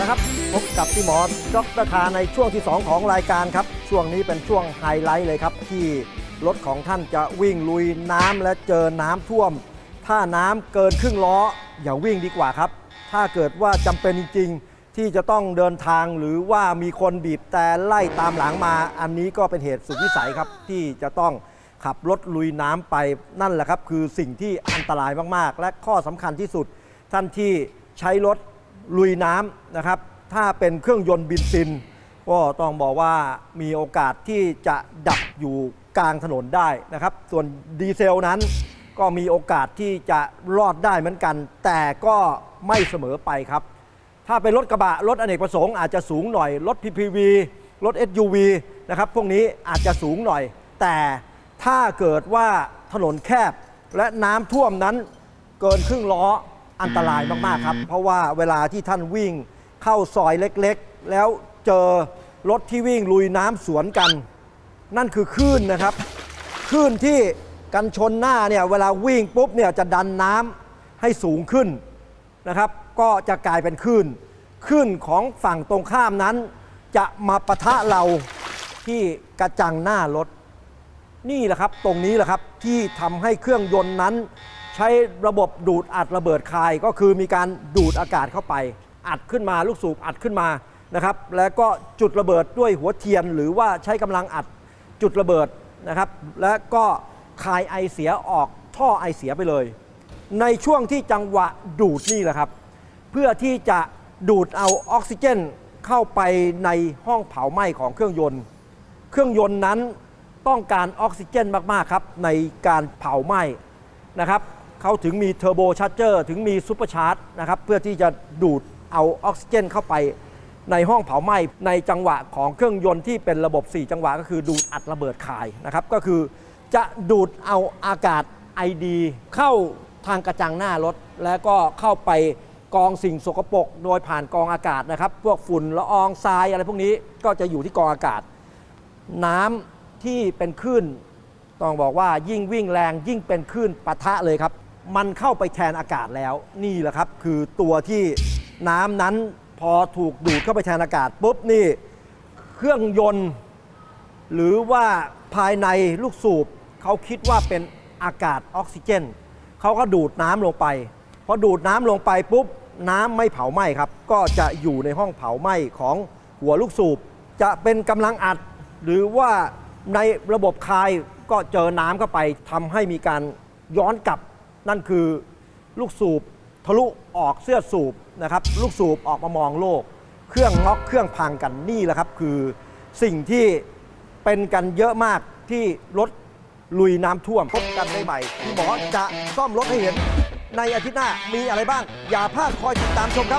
นะครับ พบกับพี่หมอดรคาในช่วงที่ 2 ของรายการครับ ช่วงนี้เป็นช่วงไฮไลท์เลยครับ ที่รถของท่านจะวิ่งลุยน้ำและเจอน้ำท่วม ถ้าน้ำเกินครึ่งล้อ อย่าวิ่งดีกว่าครับ ถ้าเกิดว่าจำเป็นจริง ๆ ที่จะต้องเดินทางหรือว่ามีคนบีบแต่ไล่ตามหลังมา อันนี้ก็เป็นเหตุสุดวิสัยครับ ที่จะต้องขับรถลุยน้ำไปนั่นแหละครับ คือสิ่งที่อันตรายมากๆ และข้อสำคัญที่สุดท่านที่ใช้รถ ลุยน้ำนะครับ ถ้าเป็นเครื่องยนต์บินซิน ก็ต้องบอกว่ามีโอกาสที่จะดับอยู่กลางถนนได้นะครับ ส่วนดีเซลนั้นก็มีโอกาสที่จะรอดได้เหมือนกัน แต่ก็ไม่เสมอไปครับ ถ้าเป็นรถกระบะ รถอเนกประสงค์อาจจะสูงหน่อย รถ PPV รถ SUV นะครับ พวกนี้อาจจะสูงหน่อย แต่ถ้าเกิดว่าถนนแคบและน้ำท่วมนั้นเกินครึ่งล้อ อันตรายมาก ๆ ครับ เพราะว่าเวลาที่ท่านวิ่งเข้าซอยเล็กๆ แล้วเจอรถที่วิ่งลุยน้ำสวนกัน นั่นคือคลื่นนะครับคลื่นที่กันชนหน้าเนี่ยเวลาวิ่งปุ๊บเนี่ยจะดันน้ำให้สูงขึ้นนะครับ ก็จะกลายเป็นคลื่นคลื่นของฝั่งตรงข้ามนั้น จะมาปะทะเราที่กระจังหน้ารถนี่แหละครับ ตรงนี้แหละครับที่ทำให้เครื่องยนต์นั้น ช้ระบบดูดอัดระเบิดคายก็คือมีการดูดอากาศเข้าไป อัดขึ้นมาลูกสูบอัดขึ้นมานะครับ แล้วก็จุดระเบิดด้วยหัวเทียน หรือว่าใช้กำลังอัดจุดระเบิดนะครับ แล้วก็คายไอเสียออกท่อไอเสียไปเลย ในช่วงที่จังหวะดูดนี่แหละครับ เพื่อที่จะดูดเอาออกซิเจนเข้าไปในห้องเผาไหม้ของเครื่องยนต์ เครื่องยนต์นั้นต้องการออกซิเจนมาก ๆ ครับ ในการเผาไหม้นะครับ เขาถึงมีเทอร์โบชาร์เจอร์ถึงมีซูเปอร์ชาร์จนะครับเพื่อที่จะดูดเอาออกซิเจนเข้าไปในห้องเผาไหม้ในจังหวะของเครื่องยนต์ที่เป็นระบบ 4 จังหวะก็คือดูดอัดระเบิดคายนะครับก็คือจะดูดเอาอากาศไอดีเข้าทางกระจังหน้ารถ แล้วก็เข้าไปกองสิ่งสกปรกโดยผ่านกองอากาศนะครับ พวกฝุ่นละอองทรายอะไรพวกนี้ก็จะอยู่ที่กองอากาศ น้ำที่เป็นคลื่นต้องบอกว่ายิ่งวิ่งแรงยิ่งเป็นคลื่นปะทะเลยครับ มันเข้าไปแทนอากาศแล้วนี่แหละครับ คือตัวที่น้ำนั้นพอถูกดูดเข้าไปแทนอากาศปุ๊บนี่ เครื่องยนต์ หรือว่าภายในลูกสูบเขาคิดว่าเป็นอากาศออกซิเจนเขาก็ดูดน้ำลงไปพอดูดน้ำลงไปปุ๊บน้ำไม่เผาไหม้ครับ ก็จะอยู่ในห้องเผาไหม้ของหัวลูกสูบ จะเป็นกำลังอัด หรือว่าในระบบคายก็เจอน้ำเข้าไปทำให้มีการย้อนกลับ นั่นคือลูกสูบทะลุออกเสื้อสูบนะครับ ลูกสูบออกมามองโลก เครื่องน็อกเครื่องพังกันนี่แหละครับ คือสิ่งที่เป็นกันเยอะมากที่รถลุยน้ำท่วมพบกันได้ใหม่ที่หมอจะซ่อมรถให้เห็น ในอาทิตย์หน้ามีอะไรบ้าง อย่าพลาดคอยติดตามชมครับ